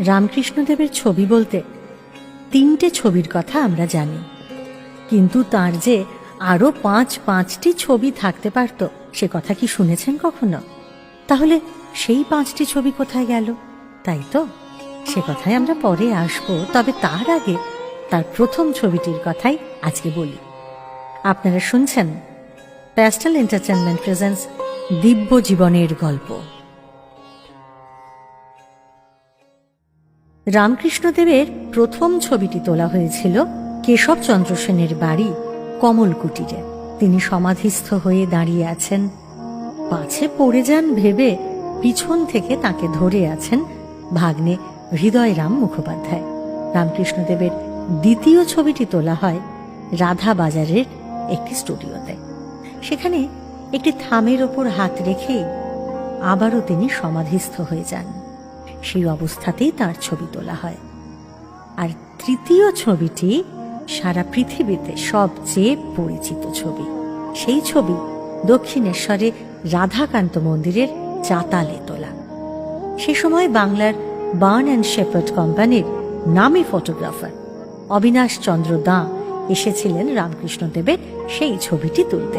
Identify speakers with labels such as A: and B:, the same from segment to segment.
A: রামকৃষ্ণদেবের ছবি বলতে তিনটে ছবির কথা আমরা জানি। কিন্তু তার যে আরও পাঁচ, পাঁচটি ছবি থাকতে পারত, সে কথা কি শুনেছেন কখনো? তাহলে সেই পাঁচটি ছবি কোথায় গেল? তাই তো? সে কথায় আমরা পরে আসব, তবে তার আগে তার প্রথম ছবিটির কথাই আজকে বলি। আপনারা শুনছেন প্যাস্টাল এন্টারটেনমেন্ট প্রেজেন্স দিব্য জীবনের গল্প। রামকৃষ্ণদেবের প্রথম ছবিটি তোলা হয়েছিল কেশবচন্দ্র সেনের বাড়ি কমল কুটিরে তিনি সমাধিস্থ হয়ে দাঁড়িয়ে আছেন। পাছে পড়ে যান ভেবে পিছন থেকে তাকে ধরে আছেন ভাগ্নে হৃদয়রাম মুখোপাধ্যায়। রামকৃষ্ণদেবের দ্বিতীয় ছবিটি তোলা হয় রাধা বাজারের একটি স্টুডিওতে। সেখানে একটি থামের ওপর হাত রেখেই আবারও তিনি সমাধিস্থ হয়ে যান। সেই অবস্থাতেই তার ছবি তোলা হয়। আর তৃতীয় ছবিটি সারা পৃথিবীতে সবচেয়ে পরিচিত ছবি। সেই ছবি দক্ষিণেশ্বরে রাধাকান্ত মন্দিরের চাতালে তোলা। সে সময় বাংলার বার্ন অ্যান্ড শেপার্ড কোম্পানির নামী ফটোগ্রাফার অবিনাশ চন্দ্র দাঁ এসেছিলেন রামকৃষ্ণদেবের সেই ছবিটি তুলতে।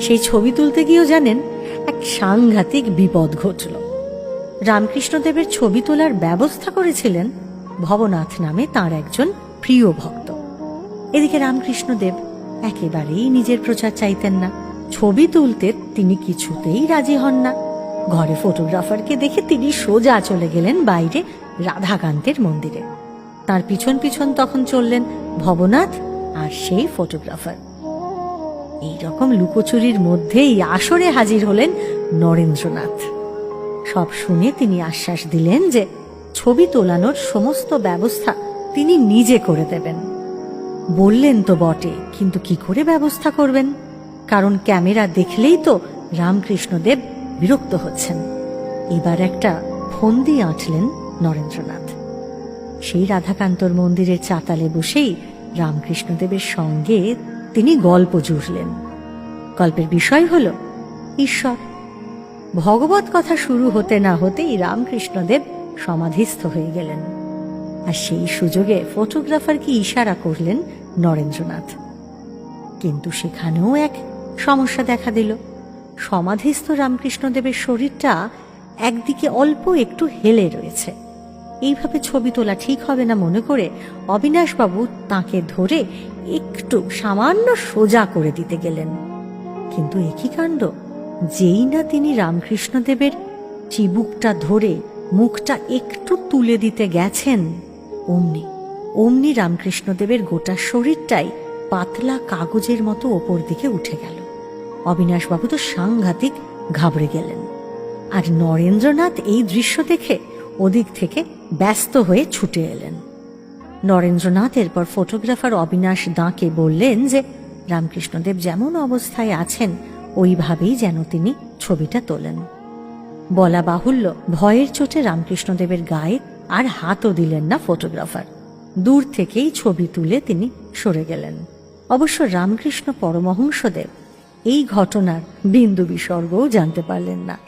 A: সেই ছবি তুলতে গিয়েও জানেন, এক সাংঘাতিক বিপদ ঘটল। রামকৃষ্ণদেবের ছবি তোলার ব্যবস্থা করেছিলেন ভবনাথ নামে তার একজন প্রিয় ভক্ত। এদিকে রামকৃষ্ণদেব একেবারেই নিজের প্রচার চাইতেন না। ছবি তুলতে তিনি কিছুতেই রাজি হন না। ঘরে ফটোগ্রাফারকে দেখে তিনি সোজা চলে গেলেন বাইরে রাধাকান্তের মন্দিরে। তার পিছন পিছন তখন চললেন ভবনাথ আর সেই ফটোগ্রাফার। এইরকম লুকোচুরির মধ্যেই আসরে হাজির হলেন নরেন্দ্রনাথ। সব শুনে তিনি আশ্বাস দিলেন যে ছবি তোলানোর সমস্ত ব্যবস্থা তিনি নিজে করে দেবেন। বললেন তো বটে, কিন্তু কি করে ব্যবস্থা করবেন? কারণ ক্যামেরা দেখলেই তো রামকৃষ্ণদেব বিরক্ত হচ্ছেন। এবার একটা ফন্দি আঁটলেন নরেন্দ্রনাথ। সেই রাধাকান্তর মন্দিরের চাতালে বসেই রামকৃষ্ণদেবের সঙ্গে তিনি গল্প জুড়লেন। গল্পের বিষয় হল, ঈশ্বর ভগবত কথা শুরু হতে না হতেই রামকৃষ্ণদেব সমাধিস্থ হয়ে গেলেন। আর সেই সুযোগে ফটোগ্রাফারকে ইশারা করলেন নরেন্দ্রনাথ। কিন্তু সেখানেও এক সমস্যা দেখা দিল। সমাধিস্থ রামকৃষ্ণদেবের শরীরটা একদিকে অল্প একটু হেলে রয়েছে। এইভাবে ছবি তোলা ঠিক হবে না মনে করে অবিনাশবাবু তাকে ধরে একটু সামান্য সোজা করে দিতে গেলেন। কিন্তু একই কাণ্ড যেই না তিনি রামকৃষ্ণদেবের চিবুকটা ধরে মুখটা একটু তুলে দিতে গেছেন, অমনি অমনি রামকৃষ্ণদেবের গোটা শরীরটাই পাতলা কাগজের মতো ওপর দিকে উঠে গেল। অবিনাশবাবু তো সাংঘাতিক ঘাবড়ে গেলেন। আর নরেন্দ্রনাথ এই দৃশ্য দেখে ওদিক থেকে ব্যস্ত হয়ে ছুটে এলেন। নরেন্দ্রনাথ এরপর ফটোগ্রাফার অবিনাশ দাঁকে বললেন যে, রামকৃষ্ণদেব যেমন অবস্থায় আছেন ওইভাবেই যেন তিনি ছবিটা তোলেন। বলা বাহুল্য, ভয়ের চোটে রামকৃষ্ণদেবের গায়ে আর হাতও দিলেন না ফটোগ্রাফার। দূর থেকেই ছবি তুলে তিনি সরে গেলেন। অবশ্য রামকৃষ্ণ পরমহংসদেব এই ঘটনার বিন্দু বিসর্গও জানতে পারলেন না।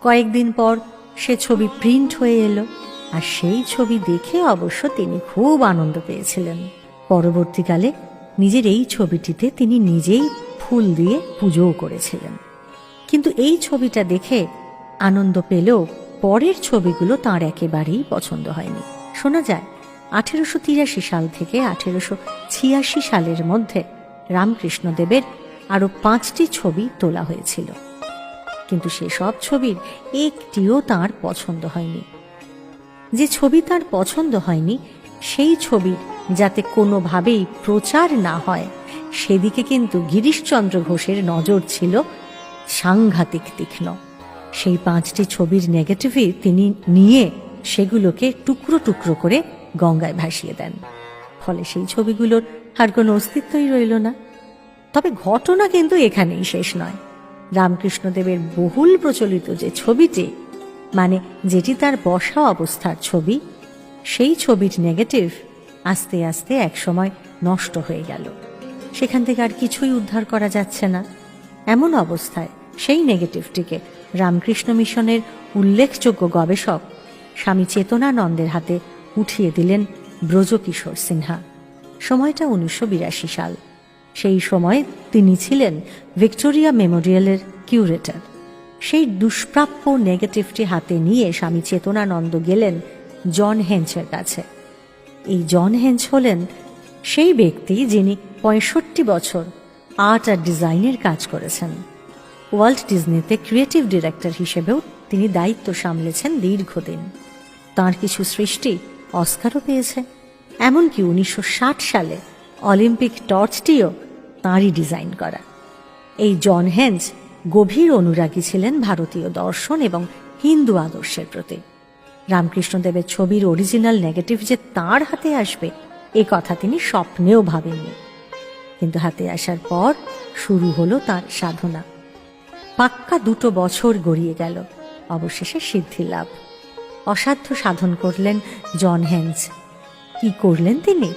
A: কয়েকদিন পর সে ছবি প্রিন্ট হয়ে এলো আর সেই ছবি দেখে অবশ্য তিনি খুব আনন্দ পেয়েছিলেন। পরবর্তীকালে নিজের এই ছবিটিতে তিনি নিজেই ফুল দিয়ে পুজোও করেছিলেন। কিন্তু এই ছবিটা দেখে আনন্দ পেলেও পরের ছবিগুলো তার একেবারেই পছন্দ হয়নি। শোনা যায়, আঠেরোশো তিরাশি সাল থেকে আঠেরোশো ছিয়াশি সালের মধ্যে রামকৃষ্ণদেবের আরও পাঁচটি ছবি তোলা হয়েছিল। কিন্তু সেসব ছবির একটিও তার পছন্দ হয়নি। যে ছবি তার পছন্দ হয়নি, সেই ছবির যাতে কোনোভাবেই প্রচার না হয় সেদিকে কিন্তু গিরিশচন্দ্র ঘোষের নজর ছিল সাংঘাতিক তীক্ষ্ণ। সেই পাঁচটি ছবির নেগেটিভই তিনি নিয়ে সেগুলোকে টুকরো টুকরো করে গঙ্গায় ভাসিয়ে দেন। ফলে সেই ছবিগুলোর আর কোনো অস্তিত্বই রইল না। তবে ঘটনা কিন্তু এখানেই শেষ নয়। রামকৃষ্ণদেবের বহুল প্রচলিত যে ছবিটি মানে যেটি তার বসা অবস্থার ছবি, সেই ছবির নেগেটিভ আস্তে আস্তে একসময় নষ্ট হয়ে গেল। সেখান থেকে আর কিছুই উদ্ধার করা যাচ্ছে না। এমন অবস্থায় সেই নেগেটিভটিকে রামকৃষ্ণ মিশনের উল্লেখযোগ্য গবেষক স্বামী চেতনানন্দের হাতে উঠিয়ে দিলেন ব্রজকিশোর সিনহা। সময়টা উনিশশো বিরাশি সাল। সেই সময় তিনি ছিলেন ভিক্টোরিয়া মেমোরিয়ালের কিউরেটর। সেই দুষ্প্রাপ্য নেগেটিভটি হাতে নিয়ে স্বামী চেতনানন্দ গেলেন জন হেঞ্চের কাছে। এই জন হেঞ্চ হলেন সেই ব্যক্তি যিনি পঁয়ষট্টি বছর আর্ট আর ডিজাইনের কাজ করেছেন। ওয়ার্ল্ড ডিজনিতে ক্রিয়েটিভ ডিরেক্টর হিসেবেও তিনি দায়িত্ব সামলেছেন দীর্ঘদিন। তার কিছু সৃষ্টি অস্কারও পেয়েছে। এমনকি উনিশশো ষাট সালে অলিম্পিক টর্চটিও তাঁরই ডিজাইন করা। এই জন হেঞ্জ গভীর অনুরাগী ছিলেন ভারতীয় দর্শন এবং হিন্দু আদর্শের প্রতি। রামকৃষ্ণদেবের ছবির অরিজিনাল নেগেটিভ যে তার হাতে আসবে, এ কথা তিনি স্বপ্নেও ভাবেননি। কিন্তু হাতে আসার পর শুরু হলো তার সাধনা। পাক্কা দুটো বছর গড়িয়ে গেল, অবশেষে সিদ্ধি লাভ। অসাধ্য সাধন করলেন জন হেন্স। কি করলেন তিনি?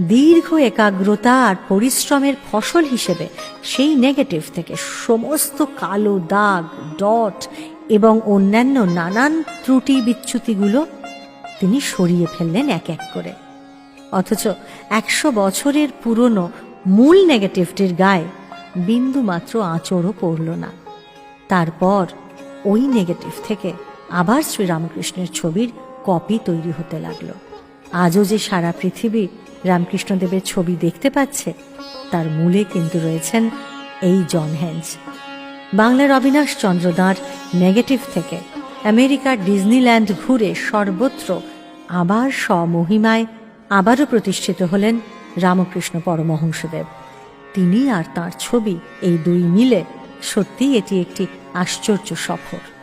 A: দীর্ঘ একাগ্রতা আর পরিশ্রমের ফসল হিসেবে সেই নেগেটিভ থেকে সমস্ত কালো দাগ, ডট এবং অন্যান্য নানান ত্রুটি বিচ্যুতিগুলো তিনি সরিয়ে ফেললেন এক এক করে। অথচ একশো বছরের পুরনো মূল নেগেটিভটির গায়ে বিন্দু মাত্র আঁচড়ও পড়ল না। তারপর ওই নেগেটিভ থেকে আবার শ্রীরামকৃষ্ণের ছবির কপি তৈরি হতে লাগল। আজও যে সারা পৃথিবী রামকৃষ্ণদেবের ছবি দেখতে পাচ্ছে, তার মূলে কিন্তু রয়েছেন এই জন হ্যান্স বাংলার অবিনাশ চন্দ্র দাঁড় নেগেটিভ থেকে আমেরিকার ডিজনিল্যান্ড ঘুরে সর্বত্র আবার স্বমহিমায় আবারও প্রতিষ্ঠিত হলেন রামকৃষ্ণ পরমহংসদেব। তিনি আর তার ছবি এই দুই মিলে সত্যি এটি একটি আশ্চর্য সফর।